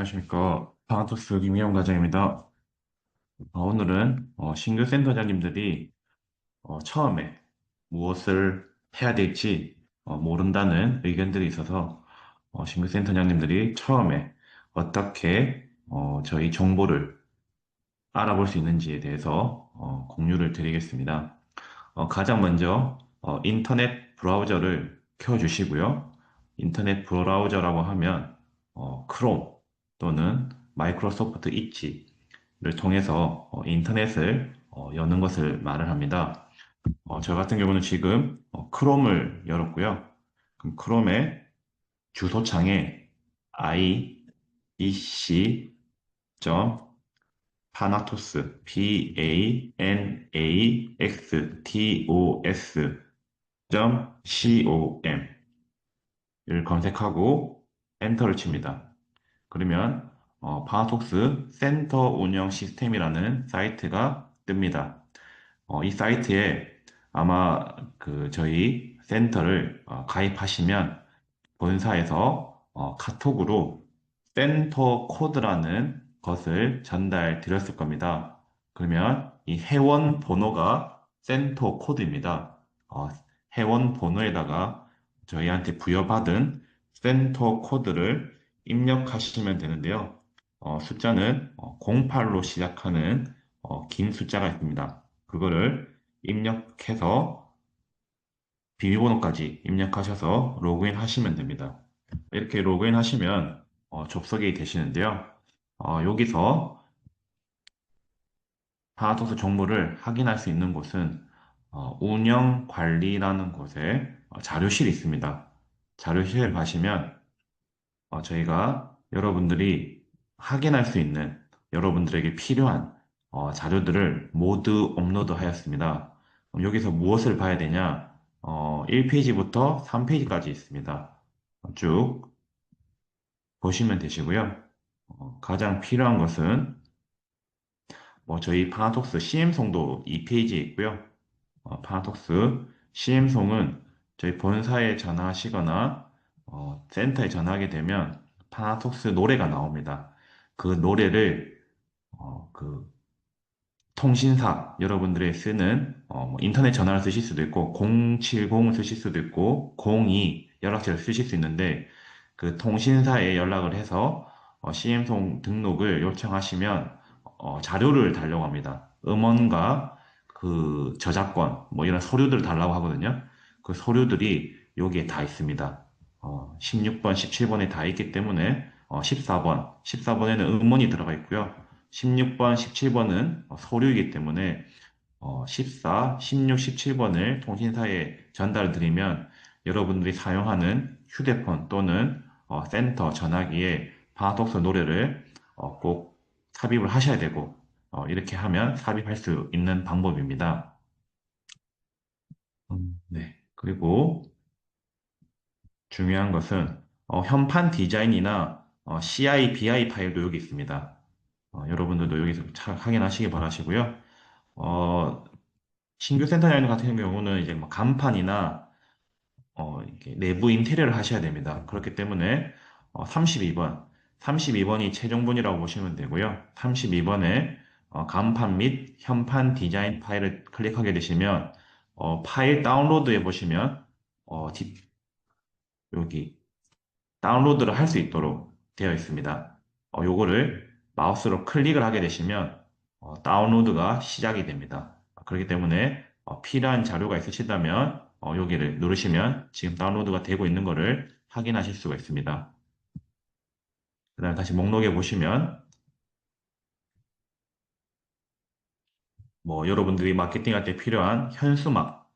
안녕하십니까. 파나토스 김희영 과장입니다. 어, 오늘은 어, 신규 센터장님들이 어, 처음에 무엇을 해야 될지 어, 모른다는 의견들이 있어서 어, 신규 센터장님들이 처음에 어떻게 어, 저희 정보를 알아볼 수 있는지에 대해서 어, 공유를 드리겠습니다. 어, 가장 먼저 어, 인터넷 브라우저를 켜주시고요. 인터넷 브라우저라고 하면 어, 크롬 또는 마이크로소프트 있지를 통해서 어, 인터넷을 어, 여는 것을 말을 합니다. 어, 저 같은 경우는 지금 어, 크롬을 열었고요. 그럼 크롬의 주소창에 iec. 파나토스, p-a-n-a-x-t-o-s .com 을 검색하고 엔터를 칩니다. 그러면 어, 파나톡스 센터 운영 시스템이라는 사이트가 뜹니다. 어, 이 사이트에 아마 그 저희 센터를 어, 가입하시면 본사에서 어, 카톡으로 센터 코드라는 것을 전달 드렸을 겁니다. 그러면 이 회원 번호가 센터 코드입니다. 어, 회원 번호에다가 저희한테 부여받은 센터 코드를 입력하시면 되는데요. 어, 숫자는 08로 시작하는 어, 긴 숫자가 있습니다. 그거를 입력해서 비밀번호까지 입력하셔서 로그인 하시면 됩니다. 이렇게 로그인 하시면 어, 접속이 되시는데요. 어, 여기서 파나톡스 정보를 확인할 수 있는 곳은 어, 운영 관리라는 곳에 어, 자료실이 있습니다. 자료실에 가시면 어, 저희가 여러분들이 확인할 수 있는 여러분들에게 필요한 어, 자료들을 모두 업로드 하였습니다. 그럼 여기서 무엇을 봐야 되냐? 어, 1페이지부터 3페이지까지 있습니다. 쭉 보시면 되시고요. 어, 가장 필요한 것은 뭐 저희 파나톡스 CM송도 2페이지에 있고요. 어, 파나톡스 CM송은 저희 본사에 전화하시거나 어, 센터에 전화하게 되면 파나톡스 노래가 나옵니다. 그 노래를 어, 그 통신사 여러분들이 쓰는 어, 뭐 인터넷 전화를 쓰실 수도 있고 070 쓰실 수도 있고 02 연락처를 쓰실 수 있는데 그 통신사에 연락을 해서 어, CM송 등록을 요청하시면 어, 자료를 달라고 합니다. 음원과 그 저작권 뭐 이런 서류들을 달라고 하거든요. 그 서류들이 여기에 다 있습니다. 어, 16번, 17번에 다 있기 때문에 어, 14번, 14번에는 음원이 들어가 있고요. 16번, 17번은 서류이기 때문에 어, 14, 16, 17번을 통신사에 전달을 드리면 여러분들이 사용하는 휴대폰 또는 어, 센터 전화기에 방학독서 노래를 어, 꼭 삽입을 하셔야 되고 어, 이렇게 하면 삽입할 수 있는 방법입니다. 음, 네. 그리고 중요한 것은 어, 현판 디자인이나 어, CI, BI 파일도 여기 있습니다. 어, 여러분들도 여기서 잘 확인하시기 바라시고요. 어, 신규 센터장 같은 경우는 이제 뭐 간판이나 어, 내부 인테리어를 하셔야 됩니다. 그렇기 때문에 어, 32번, 32번이 최종본이라고 보시면 되고요. 32번에 어, 간판 및 현판 디자인 파일을 클릭하게 되시면 어, 파일 다운로드에 보시면 어, 디- 여기 다운로드를 할 수 있도록 되어 있습니다. 어, 요거를 마우스로 클릭을 하게 되시면 어, 다운로드가 시작이 됩니다. 그렇기 때문에 어, 필요한 자료가 있으시다면 어, 여기를 누르시면 지금 다운로드가 되고 있는 것을 확인하실 수가 있습니다. 그 다음 다시 목록에 보시면 뭐 여러분들이 마케팅할 때 필요한 현수막,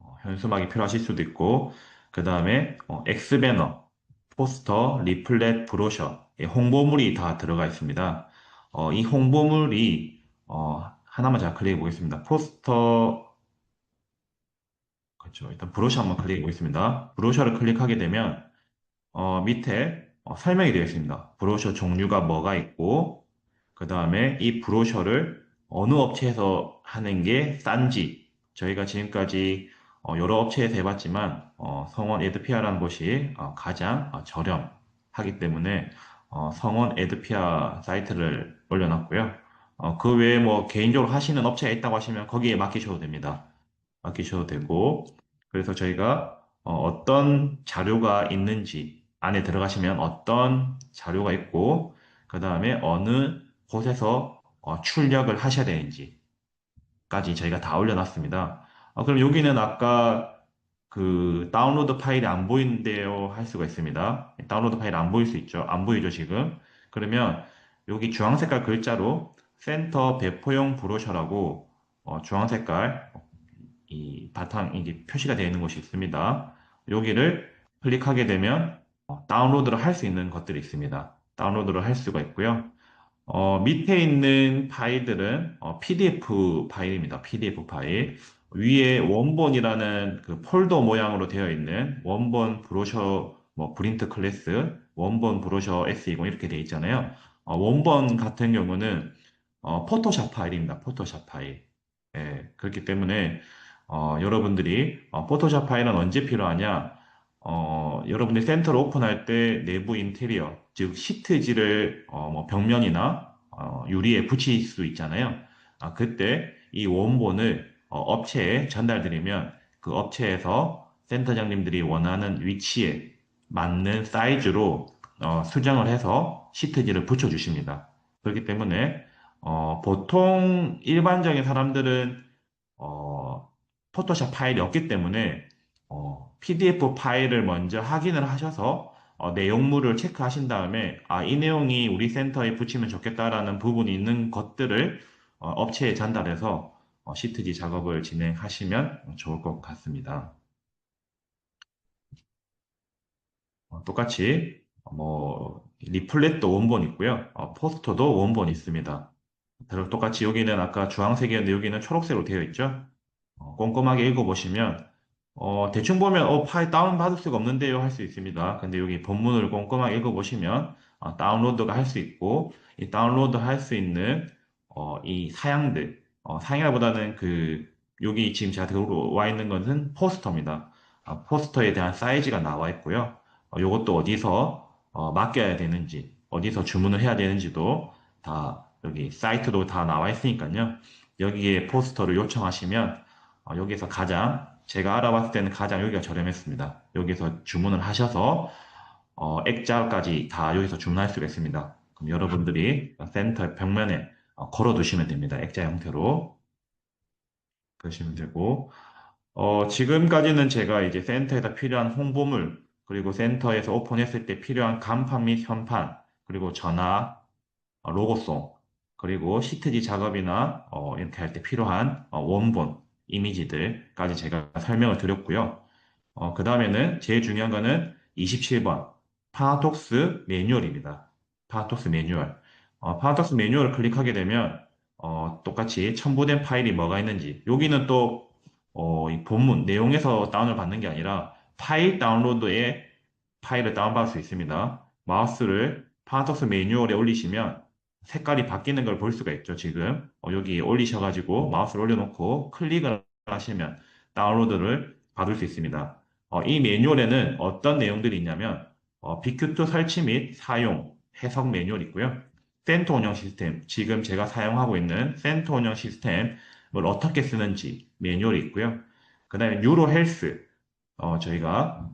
어, 현수막이 필요하실 수도 있고 그 다음에 어, X배너, 포스터, 리플렛, 브로셔, 이 홍보물이 다 들어가 있습니다. 어, 이 홍보물이 어, 하나만 제가 클릭해 보겠습니다. 포스터 그렇죠. 일단 브로셔 한번 클릭해 보겠습니다. 브로셔를 클릭하게 되면 어, 밑에 어, 설명이 되어 있습니다. 브로셔 종류가 뭐가 있고 그 다음에 이 브로셔를 어느 업체에서 하는 게 싼지 저희가 지금까지 어, 여러 업체에서 해봤지만 어, 성원 에드피아라는 곳이 어, 가장 어, 저렴하기 때문에 어, 성원 에드피아 사이트를 올려놨고요. 어, 그 외에 뭐 개인적으로 하시는 업체가 있다고 하시면 거기에 맡기셔도 됩니다. 맡기셔도 되고, 그래서 저희가 어, 떤 자료가 있는지 안에 들어가시면 어떤 자료가 있고, 그 다음에 어느 곳에서 어, 출력을 하셔야 되는지까지 저희가 다 올려놨습니다. 어, 그럼 여기는 아까 그 다운로드 파일이 안 보이는데요 할 수가 있습니다. 다운로드 파일 안 보일 수 있죠. 안 보이죠, 지금. 그러면 여기 주황 색깔 글자로 센터 배포용 브로셔라고 어, 주황 색깔 이 바탕 이게 표시가 되어 있는 곳이 있습니다. 여기를 클릭하게 되면 어, 다운로드를 할 수 있는 것들이 있습니다. 다운로드를 할 수가 있고요. 어, 밑에 있는 파일들은 어, PDF 파일입니다. PDF 파일. 위에 원본이라는 그 폴더 모양으로 되어 있는 원본 브로셔 뭐 프린트 클래스, 원본 브로셔 S20 이렇게 되어 있잖아요. 어, 원본 같은 경우는 어, 포토샵 파일입니다. 포토샵 파일. 예, 그렇기 때문에 어, 여러분들이 어, 포토샵 파일은 언제 필요하냐? 어, 여러분들이 센터를 오픈할 때 내부 인테리어, 즉 시트지를 어, 뭐 벽면이나 어, 유리에 붙일 수 있잖아요. 아, 그때 이 원본을 어, 업체에 전달드리면 그 업체에서 센터장님들이 원하는 위치에 맞는 사이즈로 어, 수정을 해서 시트지를 붙여주십니다. 그렇기 때문에 어, 보통 일반적인 사람들은 어, 포토샵 파일이 없기 때문에 어, PDF 파일을 먼저 확인을 하셔서 어, 내용물을 체크하신 다음에 아, 이 내용이 우리 센터에 붙이면 좋겠다라는 부분이 있는 것들을 어, 업체에 전달해서 어, 시트지 작업을 진행하시면 좋을 것 같습니다. 어, 똑같이 뭐 리플렛도 원본 있고요. 어, 포스터도 원본 있습니다. 똑같이 여기는 아까 주황색이었는데 여기는 초록색으로 되어 있죠. 어, 꼼꼼하게 읽어보시면 어, 대충 보면 어, 파일 다운받을 수가 없는데요 할 수 있습니다. 근데 여기 본문을 꼼꼼하게 읽어보시면 어, 다운로드가 할 수 있고 이 다운로드 할 수 있는 어, 이 사양들 어, 상이라보다는 그 여기 지금 제가 들어와 있는 것은 포스터입니다. 아, 포스터에 대한 사이즈가 나와 있고요. 어, 이것도 어디서 어, 맡겨야 되는지 어디서 주문을 해야 되는지도 다 여기 사이트도 다 나와 있으니까요. 여기에 포스터를 요청하시면 어, 여기서 가장 제가 알아봤을 때는 가장 여기가 저렴했습니다. 여기서 주문을 하셔서 어, 액자까지 다 여기서 주문할 수가 있습니다. 그럼 여러분들이 센터 벽면에 어, 걸어 두시면 됩니다. 액자 형태로. 그러시면 되고, 어, 지금까지는 제가 이제 센터에다 필요한 홍보물, 그리고 센터에서 오픈했을 때 필요한 간판 및 현판, 그리고 전화, 어, 로고송, 그리고 시트지 작업이나 어, 이렇게 할 때 필요한 어, 원본, 이미지들까지 제가 설명을 드렸고요. 어, 그 다음에는 제일 중요한 거는 27번 파톡스 매뉴얼입니다. 파톡스 매뉴얼. 어, 파라독스 매뉴얼을 클릭하게 되면 어, 똑같이 첨부된 파일이 뭐가 있는지 여기는 또 어, 이 본문 내용에서 다운을 받는 게 아니라 파일 다운로드에 파일을 다운받을 수 있습니다. 마우스를 파라독스 매뉴얼에 올리시면 색깔이 바뀌는 걸 볼 수가 있죠. 지금 어, 여기 올리셔가지고 마우스를 올려놓고 클릭을 하시면 다운로드를 받을 수 있습니다. 어, 이 매뉴얼에는 어떤 내용들이 있냐면 어, BQ2 설치 및 사용 해석 매뉴얼 있고요. 센터 운영 시스템, 지금 제가 사용하고 있는 센터 운영 시스템을 어떻게 쓰는지 매뉴얼이 있고요. 그 다음에 뉴로 헬스, 어, 저희가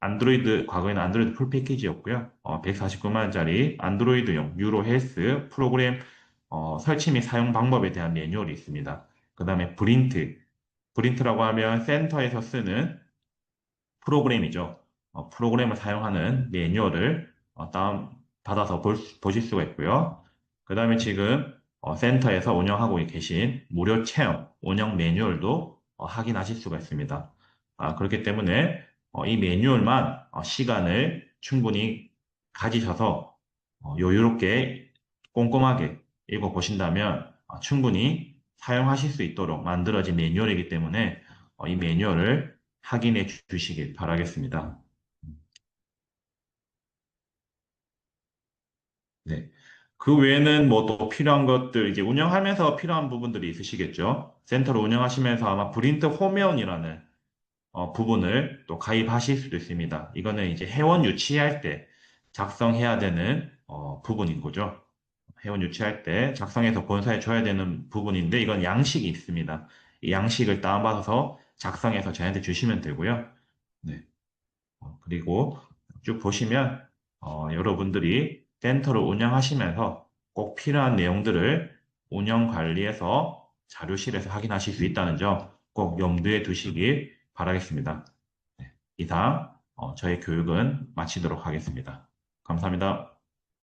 안드로이드, 과거에는 안드로이드 풀 패키지였고요. 어, 149만원짜리 안드로이드용 뉴로 헬스 프로그램 어, 설치 및 사용 방법에 대한 매뉴얼이 있습니다. 그 다음에 브린트, 브린트라고 하면 센터에서 쓰는 프로그램이죠. 어, 프로그램을 사용하는 매뉴얼을 어, 다운 받아서 볼, 보실 수가 있고요. 그 다음에 지금 어, 센터에서 운영하고 계신 무료 체험, 운영 매뉴얼도 어, 확인하실 수가 있습니다. 아, 그렇기 때문에 어, 이 매뉴얼만 어, 시간을 충분히 가지셔서 어, 여유롭게 꼼꼼하게 읽어보신다면 어, 충분히 사용하실 수 있도록 만들어진 매뉴얼이기 때문에 이 매뉴얼을 확인해 주시길 바라겠습니다. 네. 그 외에는 뭐 또 필요한 것들, 이제 운영하면서 필요한 부분들이 있으시겠죠. 센터를 운영하시면서 아마 브린트 홈회원이라는 어, 부분을 또 가입하실 수도 있습니다. 이거는 이제 회원 유치할 때 작성해야 되는 어, 부분인 거죠. 회원 유치할 때 작성해서 본사에 줘야 되는 부분인데 이건 양식이 있습니다. 이 양식을 다운받아서 작성해서 저희한테 주시면 되고요. 네. 어, 그리고 쭉 보시면 어, 여러분들이 센터를 운영하시면서 꼭 필요한 내용들을 운영 관리에서 자료실에서 확인하실 수 있다는 점 꼭 염두에 두시길 바라겠습니다. 네, 이상 어, 저희 교육은 마치도록 하겠습니다. 감사합니다.